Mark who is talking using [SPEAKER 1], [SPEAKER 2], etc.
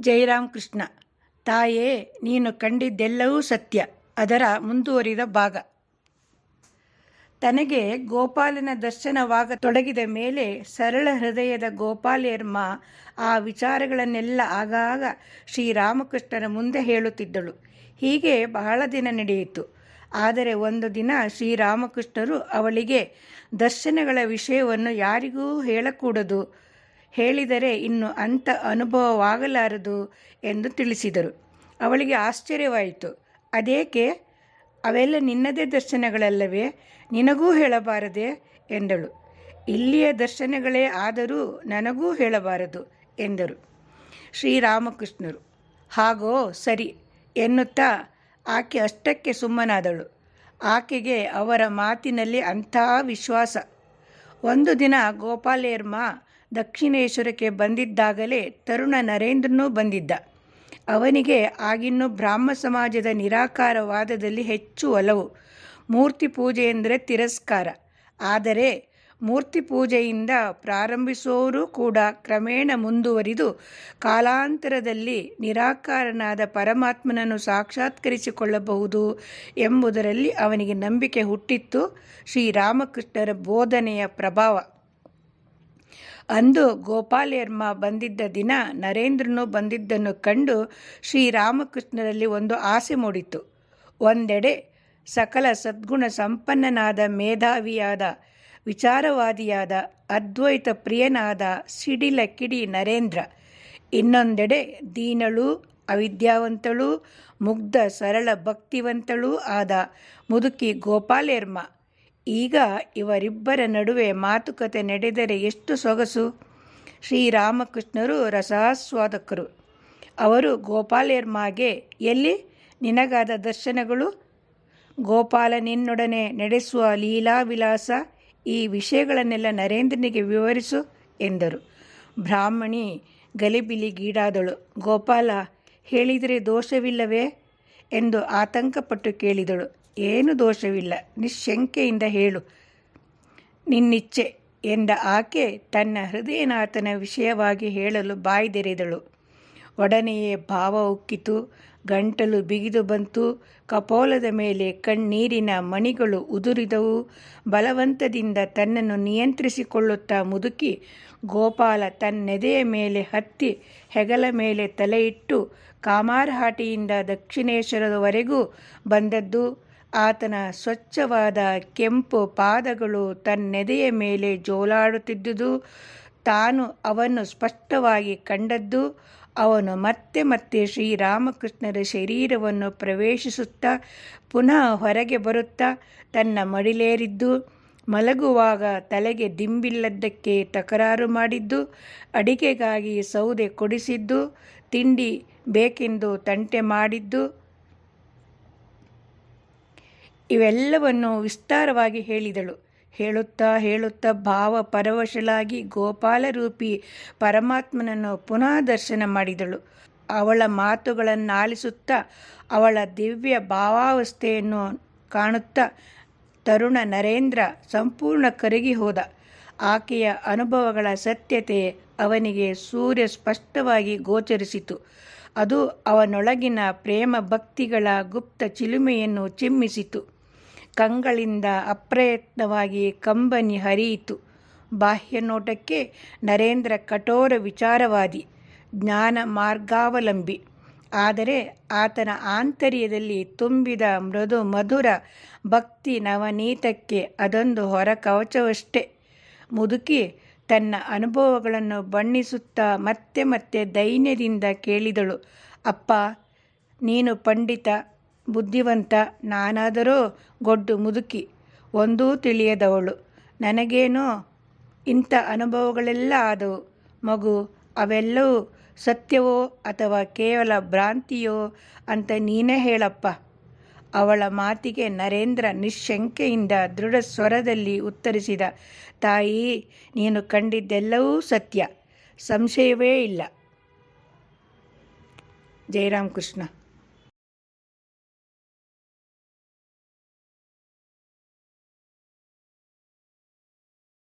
[SPEAKER 1] ಜಯರಾಮ್ ಕೃಷ್ಣ ತಾಯೇ, ನೀನು ಕಂಡಿದ್ದೆಲ್ಲವೂ ಸತ್ಯ, ಅದರ ಮುಂದುವರಿದ ಭಾಗ. ತನಗೆ ಗೋಪಾಲನ ದರ್ಶನವಾಗ ತೊಡಗಿದ ಮೇಲೆ ಸರಳ ಹೃದಯದ ಗೋಪಾಲಯರ್ಮ ಆ ವಿಚಾರಗಳನ್ನೆಲ್ಲ ಆಗಾಗ ಶ್ರೀರಾಮಕೃಷ್ಣನ ಮುಂದೆ ಹೇಳುತ್ತಿದ್ದಳು. ಹೀಗೆ ಬಹಳ ದಿನ ನಡೆಯಿತು. ಆದರೆ ಒಂದು ದಿನ ಶ್ರೀರಾಮಕೃಷ್ಣರು ಅವಳಿಗೆ, ದರ್ಶನಗಳ ವಿಷಯವನ್ನು ಯಾರಿಗೂ ಹೇಳಕೂಡದು. ಹೇಳಿದರೆ ಇನ್ನು ಅಂಥ ಅನುಭವವಾಗಲಾರದು ಎಂದು ತಿಳಿಸಿದರು. ಅವಳಿಗೆ ಆಶ್ಚರ್ಯವಾಯಿತು. ಅದೇಕೆ? ಅವೆಲ್ಲ ನಿನ್ನದೇ ದರ್ಶನಗಳಲ್ಲವೇ? ನಿನಗೂ ಹೇಳಬಾರದೆ? ಎಂದಳು. ಇಲ್ಲಿಯ ದರ್ಶನಗಳೇ ಆದರೂ ನನಗೂ ಹೇಳಬಾರದು ಎಂದರು ಶ್ರೀರಾಮಕೃಷ್ಣರು. ಹಾಗೋ, ಸರಿ ಎನ್ನುತ್ತಾ ಆಕೆ ಅಷ್ಟಕ್ಕೆ ಸುಮ್ಮನಾದಳು. ಆಕೆಗೆ ಅವರ ಮಾತಿನಲ್ಲಿ ಅಂಥ ವಿಶ್ವಾಸ. ಒಂದು ದಿನ ಗೋಪಾಲೇರ್ಮ ದಕ್ಷಿಣೇಶ್ವರಕ್ಕೆ ಬಂದಿದ್ದಾಗಲೇ ತರುಣ ನರೇಂದ್ರನೂ ಬಂದಿದ್ದ. ಅವನಿಗೆ ಆಗಿನ್ನೂ ಬ್ರಾಹ್ಮ ಸಮಾಜದ ನಿರಾಕಾರವಾದದಲ್ಲಿ ಹೆಚ್ಚು ಒಲವು. ಮೂರ್ತಿ ಪೂಜೆ ಎಂದರೆ ತಿರಸ್ಕಾರ. ಆದರೆ ಮೂರ್ತಿ ಪೂಜೆಯಿಂದ ಪ್ರಾರಂಭಿಸುವವರು ಕೂಡ ಕ್ರಮೇಣ ಮುಂದುವರಿದು ಕಾಲಾಂತರದಲ್ಲಿ ನಿರಾಕಾರನಾದ ಪರಮಾತ್ಮನನ್ನು ಸಾಕ್ಷಾತ್ಕರಿಸಿಕೊಳ್ಳಬಹುದು ಎಂಬುದರಲ್ಲಿ ಅವನಿಗೆ ನಂಬಿಕೆ ಹುಟ್ಟಿತ್ತು. ಶ್ರೀರಾಮಕೃಷ್ಣರ ಬೋಧನೆಯ ಪ್ರಭಾವ. ಅಂದು ಗೋಪಾಲಯರ್ಮ ಬಂದಿದ್ದ ದಿನ ನರೇಂದ್ರನು ಬಂದಿದ್ದನ್ನು ಕಂಡು ಶ್ರೀರಾಮಕೃಷ್ಣರಲ್ಲಿ ಒಂದು ಆಸೆ ಮೂಡಿತು ಒಂದೆಡೆ ಸಕಲ ಸದ್ಗುಣ ಸಂಪನ್ನನಾದ ಮೇಧಾವಿಯಾದ, ವಿಚಾರವಾದಿಯಾದ, ಅದ್ವೈತ ಪ್ರಿಯನಾದ ಸಿಡಿಲ ಕಿಡಿ ನರೇಂದ್ರ, ಇನ್ನೊಂದೆಡೆ ದೀನಳು, ಅವಿದ್ಯಾವಂತಳು, ಮುಗ್ಧ ಸರಳ ಭಕ್ತಿವಂತಳೂ ಆದ ಮುದುಕಿ ಗೋಪಾಲೇರ್ಮ ಈಗ ಇವರಿಬ್ಬರ ನಡುವೆ ಮಾತುಕತೆ ನಡೆದರೆ ಎಷ್ಟು ಸೊಗಸು? ಶ್ರೀರಾಮಕೃಷ್ಣರು ರಸಾಸ್ವಾದಕರು. ಅವರು ಗೋಪಾಲಯರ್ಮಾಗೆ ಎಲ್ಲಿ? ನಿನಗಾದ ದರ್ಶನಗಳು? ಗೋಪಾಲ ನಿನ್ನೊಡನೆ ನಡೆಸುವ ಲೀಲಾವಿಲಾಸ ಈ ವಿಷಯಗಳನ್ನೆಲ್ಲ ನರೇಂದ್ರನಿಗೆ ವಿವರಿಸು ಎಂದರು. ಬ್ರಾಹ್ಮಣಿ ಗಲಿಬಿಲಿಗೀಡಾದಳು. ಗೋಪಾಲ, ಹೇಳಿದರೆ ದೋಷವಿಲ್ಲವೇ? ಎಂದು ಆತಂಕಪಟ್ಟು ಕೇಳಿದಳು. ಏನು ದೋಷವಿಲ್ಲ. ನಿಶ್ಶಂಕೆಯಿಂದ ಹೇಳು. ನಿನ್ನಿಚ್ಛೆ ಎಂದ ಆಕೆ ತನ್ನ ಹೃದಯನಾಥನ ವಿಷಯವಾಗಿ ಹೇಳಲು ಬಾಯ್ದೆರೆದಳು. ಒಡನೆಯೇ ಭಾವ ಉಕ್ಕಿತು. ಗಂಟಲು ಬಿಗಿದು ಬಂತು. ಕಪೋಲದ ಮೇಲೆ ಕಣ್ಣೀರಿನ ಮಣಿಗಳು ಉದುರಿದವು. ಬಲವಂತದಿಂದ ತನ್ನನ್ನು ನಿಯಂತ್ರಿಸಿಕೊಳ್ಳುತ್ತಾ ಮುದುಕಿ ಗೋಪಾಲ ತನ್ನೆದೆಯ ಮೇಲೆ ಹತ್ತಿ ಹೆಗಲ ಮೇಲೆ ತಲೆಯಿಟ್ಟು ಕಾಮಾರಹಾಟಿಯಿಂದ ದಕ್ಷಿಣೇಶ್ವರದವರೆಗೂ ಬಂದದ್ದು. ಆತನ ಸ್ವಚ್ಛವಾದ ಕೆಂಪು ಪಾದಗಳು ತನ್ನೆದೆಯ ಮೇಲೆ ಜೋಲಾಡುತ್ತಿದ್ದುದು. ತಾನು ಅವನ್ನು ಸ್ಪಷ್ಟವಾಗಿ ಕಂಡದ್ದು, ಅವನು ಮತ್ತೆ ಮತ್ತೆ ಶ್ರೀರಾಮಕೃಷ್ಣರ ಶರೀರವನ್ನು ಪ್ರವೇಶಿಸುತ್ತಾ, ಪುನಃ ಹೊರಗೆ ಬರುತ್ತಾ ತನ್ನ ಮಡಿಲೇರಿದ್ದು, ಮಲಗುವಾಗ ತಲೆಗೆ ದಿಂಬಿಲ್ಲದ್ದಕ್ಕೆ ತಕರಾರು ಮಾಡಿದ್ದು, ಅಡಿಗೆಗಾಗಿ ಸೌದೆ ಕೊಡಿಸಿದ್ದು, ತಿಂಡಿ ಬೇಕೆಂದು ತಂಟೆ ಮಾಡಿದ್ದು ಇವೆಲ್ಲವನ್ನು ವಿಸ್ತಾರವಾಗಿ ಹೇಳಿದಳು. ಹೇಳುತ್ತಾ ಹೇಳುತ್ತಾ ಭಾವ ಪರವಶಳಾಗಿ ಗೋಪಾಲರೂಪಿ ಪರಮಾತ್ಮನನ್ನು ಪುನಃ ದರ್ಶನ ಮಾಡಿದಳು. ಅವಳ ಮಾತುಗಳನ್ನಾಲಿಸುತ್ತಾ ಅವಳ ದಿವ್ಯ ಭಾವಾವಸ್ಥೆಯನ್ನು ಕಾಣುತ್ತಾ ತರುಣ ನರೇಂದ್ರ ಸಂಪೂರ್ಣ ಕರಗಿ ಹೋದ. ಆಕೆಯ ಅನುಭವಗಳ ಸತ್ಯತೆ ಅವನಿಗೆ ಸೂರ್ಯ ಸ್ಪಷ್ಟವಾಗಿ ಗೋಚರಿಸಿತು. ಅದು ಅವನೊಳಗಿನ ಪ್ರೇಮ ಭಕ್ತಿಗಳ ಗುಪ್ತ ಚಿಲುಮೆಯನ್ನು ಚಿಮ್ಮಿಸಿತು. ಕಂಗಳಿಂದ ಅಪ್ರಯತ್ನವಾಗಿ ಕಂಬನಿ ಹರಿಯಿತು. ಬಾಹ್ಯ ನೋಟಕ್ಕೆ ನರೇಂದ್ರ ಕಠೋರ ವಿಚಾರವಾದಿ, ಜ್ಞಾನ ಮಾರ್ಗಾವಲಂಬಿ. ಆದರೆ ಆತನ ಆಂತರ್ಯದಲ್ಲಿ ತುಂಬಿದ ಮೃದು ಮಧುರ ಭಕ್ತಿ ನವನೀತಕ್ಕೆ ಅದೊಂದು ಹೊರ ಕವಚವಷ್ಟೇ ಮುದುಕಿ ತನ್ನ ಅನುಭವಗಳನ್ನು ಬಣ್ಣಿಸುತ್ತಾ ಮತ್ತೆ ಮತ್ತೆ ದೈನ್ಯದಿಂದ ಕೇಳಿದಳು, ಅಪ್ಪ, ನೀನು ಪಂಡಿತ ಬುದ್ಧಿವಂತ ನಾನಾದರೂ ಗೊಡ್ಡು ಮುದುಕಿ, ಒಂದೂ ತಿಳಿಯದವಳು. ನನಗೇನೋ ಇಂಥ ಅನುಭವಗಳೆಲ್ಲ ಆದವು. ಮಗು, ಅವೆಲ್ಲವೂ ಸತ್ಯವೋ ಅಥವಾ ಕೇವಲ ಭ್ರಾಂತಿಯೋ ಅಂತ ನೀನೇ ಹೇಳಪ್ಪ. ಅವಳ ಮಾತಿಗೆ ನರೇಂದ್ರ ನಿಶ್ಶಂಕೆಯಿಂದ ದೃಢ ಸ್ವರದಲ್ಲಿ ಉತ್ತರಿಸಿದ, ತಾಯಿ, ನೀನು ಕಂಡಿದ್ದೆಲ್ಲವೂ ಸತ್ಯ. ಸಂಶಯವೇ ಇಲ್ಲ. ಜಯರಾಮ್ ಕೃಷ್ಣ